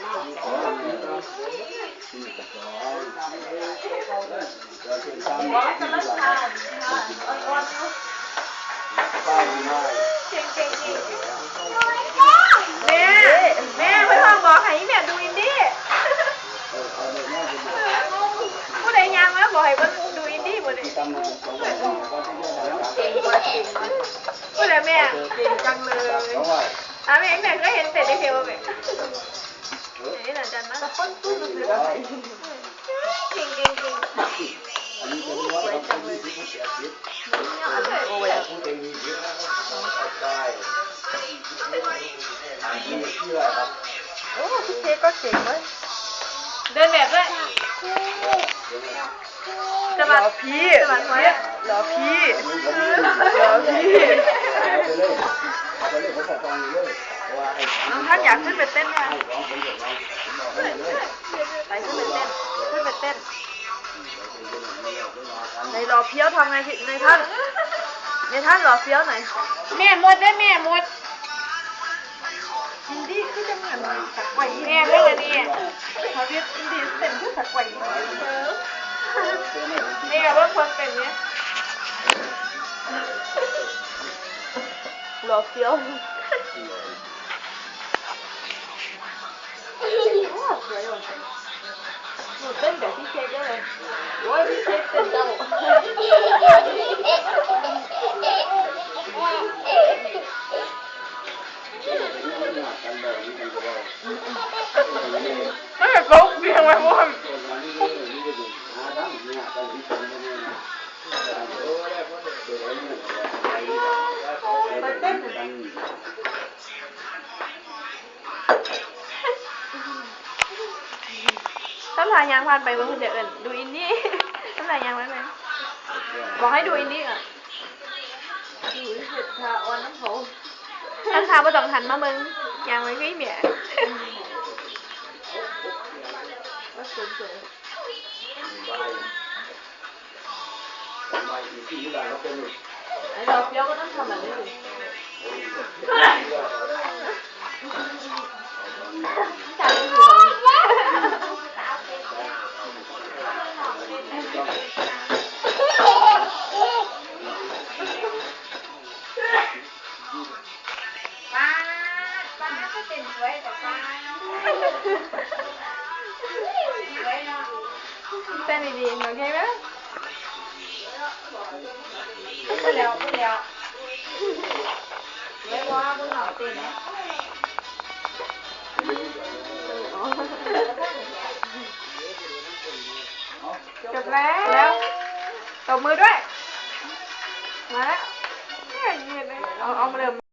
แม่แม่เพื่อนบอกให้แม่ดูอินดี้ผู้ใดยังมาบอกให้เพิ่นดูอินดี้หมดเลยผู้ใดแม่เก่งจังเลยอะแม่แม่ก็เห็นเสร็จได้เทวแม่ นี่หลังจากนั้นต้นตู้มันคืออะไรเก่งเก่งเก่งโอ้พี่เค้กก็เก่งเว้ยเดินแบบด้วยสะหล่บัดอพี่สะบัดหัวหลอพี่หลอพี่น้องท่านอยากขึ้นไปเต้น เต้น ในหล่อเพี้ยวทำไงพี่ในท่าน ในท่านหล่อเพี้ยวหน่อยแม่มดได้แม่มดอินดี้คือจะเหมือนสักไก่แม่เรื่องอันนี้เขาเรียกอินดี้เต้นคือสักไก่นี่กับเรื่องคนเป็นเนี้ยหล่อเพี้ยวหนูเต้น แบบพี่เค้กได้เลยโอ้ยพี่เค้ก ต้องถ่ายยางพันไปเพื่อนจะเอิญดูอินดี้ต้องถ่ายยางไว้ไหมบอกให้ดูอินดี้อะอยู่เสร็จค่ะออนน้ำเขาท่านทาบ่ต้องหันมามึงยางไว้พี่เมียว่าสวยสวยไอ้ดอกเบี้ยวก็ต้องทำแบบนี้ ดิเต้นดีๆโอเคไหมพูดแล้วพูดแล้วไม่ว่าพวกเราเต้นนะจบแล้วตบมือด้วย มาแล้วเนี่ยยืนเลยเอาเอามาเริ่ม